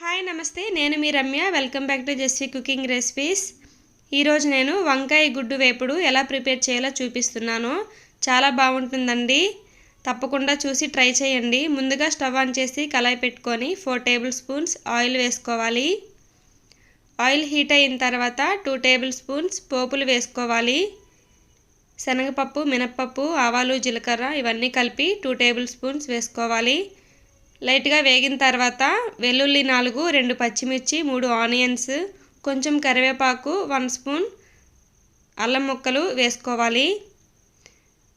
Hi నమస్తే. నేను మీ Ramya. Welcome back to Jessie cooking recipes. ఈరోజు నేను వంకాయ గుడ్డు వేపుడు ఎలా ప్రిపేర్ చేయాలో చూపిస్తున్నాను. చాలా బాగుంటుందండి. తప్పకుండా చూసి ట్రై చేయండి. ముందుగా స్టవ్ ఆన్ చేసి కళాయి పెట్టుకొని ఫోర్ టేబుల్ స్పూన్స్ ఆయిల్ వేసుకోవాలి. ఆయిల్ హీట్ అయిన తర్వాత టూ టేబుల్ స్పూన్స్ పోపులు వేసుకోవాలి. శనగపప్పు మినప్పప్పు ఆవాలు జీలకర్ర ఇవన్నీ కలిపి టూ టేబుల్ స్పూన్స్ వేసుకోవాలి. లైట్గా వేగిన తర్వాత వెల్లుల్లి నాలుగు రెండు పచ్చిమిర్చి మూడు ఆనియన్స్ కొంచెం కరివేపాకు వన్ స్పూన్ అల్లం ముక్కలు వేసుకోవాలి.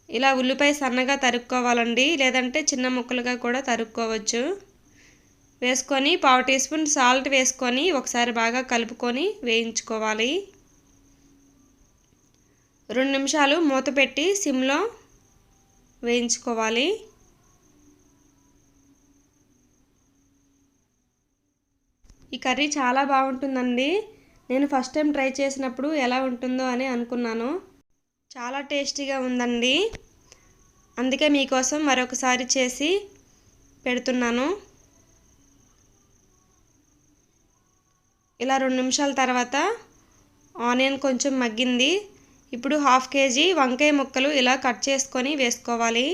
ఇలా ఉల్లిపాయ సన్నగా తరుక్కోవాలండి లేదంటే చిన్న ముక్కలుగా కూడా తరుక్కోవచ్చు. వేసుకొని పావు టీ స్పూన్ సాల్ట్ వేసుకొని ఒకసారి బాగా కలుపుకొని వేయించుకోవాలి. రెండు నిమిషాలు మూత పెట్టి సిమ్లో వేయించుకోవాలి. ఈ కర్రీ చాలా బాగుంటుందండి. నేను ఫస్ట్ టైం ట్రై చేసినప్పుడు ఎలా ఉంటుందో అని అనుకున్నాను. చాలా టేస్టీగా ఉందండి. అందుకే మీకోసం మరొకసారి చేసి పెడుతున్నాను. ఇలా రెండు నిమిషాల తర్వాత ఆనియన్ కొంచెం మగ్గింది. ఇప్పుడు హాఫ్ కేజీ వంకాయ ముక్కలు ఇలా కట్ చేసుకొని వేసుకోవాలి.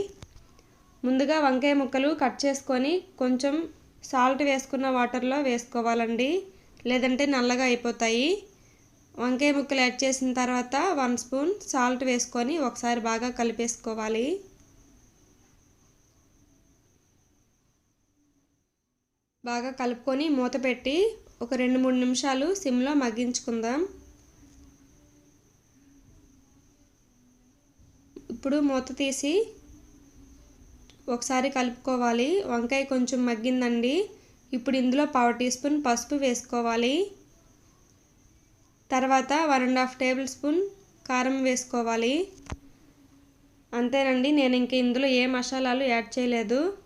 ముందుగా వంకాయ ముక్కలు కట్ చేసుకొని కొంచెం సాల్ట్ వేసుకున్న వాటర్లో వేసుకోవాలండి. లేదంటే నల్లగా అయిపోతాయి. వంకాయ ముక్కలు యాడ్ చేసిన తర్వాత వన్ స్పూన్ సాల్ట్ వేసుకొని ఒకసారి బాగా కలిపేసుకోవాలి. బాగా కలుపుకొని మూత పెట్టి ఒక రెండు మూడు నిమిషాలు సిమ్లో మగ్గించుకుందాం. ఇప్పుడు మూత తీసి ఒకసారి కలుపుకోవాలి. వంకాయ కొంచెం మగ్గిందండి. ఇప్పుడు ఇందులో పావు టీ స్పూన్ పసుపు వేసుకోవాలి. తర్వాత one and half tablespoon కారం వేసుకోవాలి. అంతేనండి నేను ఇంక ఇందులో ఏ మసాలాలు యాడ్ చేయలేదు.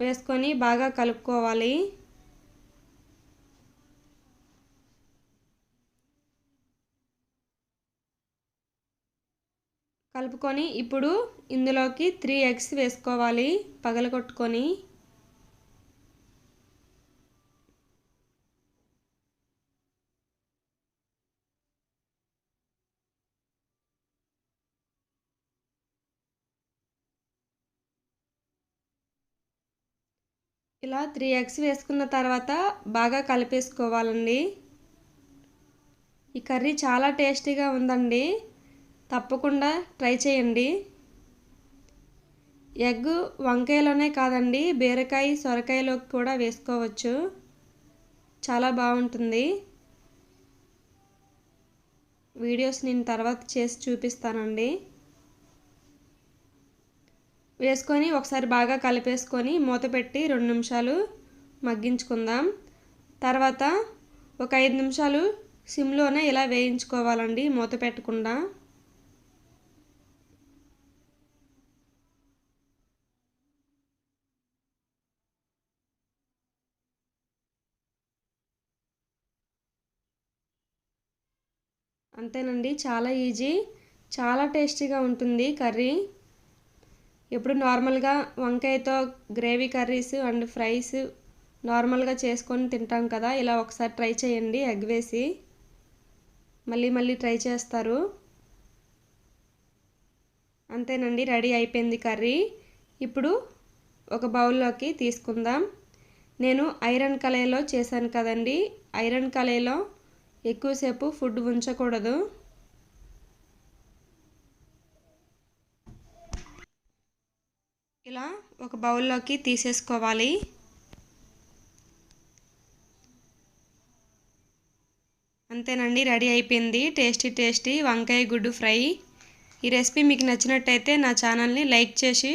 వేసుకొని బాగా కలుపుకోవాలి. కలుపుకొని ఇప్పుడు ఇందులోకి త్రీ ఎగ్స్ వేసుకోవాలి. పగలగొట్టుకొని. ఇలా త్రీ ఎగ్స్ వేసుకున్న తర్వాత బాగా కలిపేసుకోవాలండి. ఈ కర్రీ చాలా టేస్టీగా ఉందండి. తప్పకుండా ట్రై చేయండి. ఎగ్ వంకాయలోనే కాదండి బీరకాయ సొరకాయలోకి కూడా వేసుకోవచ్చు. చాలా బాగుంటుంది. వీడియోస్ నేను తర్వాత చేసి చూపిస్తానండి. వేసుకొని ఒకసారి బాగా కలిపేసుకొని మూత పెట్టి రెండు నిమిషాలు మగ్గించుకుందాం. తర్వాత ఒక ఐదు నిమిషాలు సిమ్లోనే ఇలా వేయించుకోవాలండి మూత పెట్టకుండా. అంతేనండి చాలా ఈజీ చాలా టేస్టీగా ఉంటుంది కర్రీ. ఇప్పుడు నార్మల్గా వంకాయతో గ్రేవీ కర్రీస్ అండ్ ఫ్రైస్ నార్మల్గా చేసుకొని తింటాం కదా ఇలా ఒకసారి ట్రై చేయండి ఎగ్ వేసి. మళ్ళీ మళ్ళీ ట్రై చేస్తారు. అంతేనండి రెడీ అయిపోయింది కర్రీ. ఇప్పుడు ఒక బౌల్లోకి తీసుకుందాం. నేను ఐరన్ కళాయిలో చేశాను కదండి ఐరన్ కళాయిలో ఎక్కువసేపు ఫుడ్ ఉంచకూడదు. ఇలా ఒక బౌల్లోకి తీసేసుకోవాలి. అంతేనండి రెడీ అయిపోయింది. టేస్టీ టేస్టీ వంకాయ గుడ్డు ఫ్రై. ఈ రెసిపీ మీకు నచ్చినట్టయితే నా ఛానల్ని లైక్ చేసి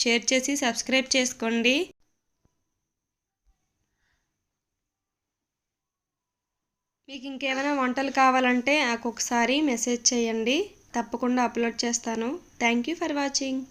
షేర్ చేసి సబ్స్క్రైబ్ చేసుకోండి. మీకు ఇంకేమైనా వంటలు కావాలంటే నాకు ఒకసారి మెసేజ్ చేయండి. తప్పకుండా అప్లోడ్ చేస్తాను. Thank you for watching.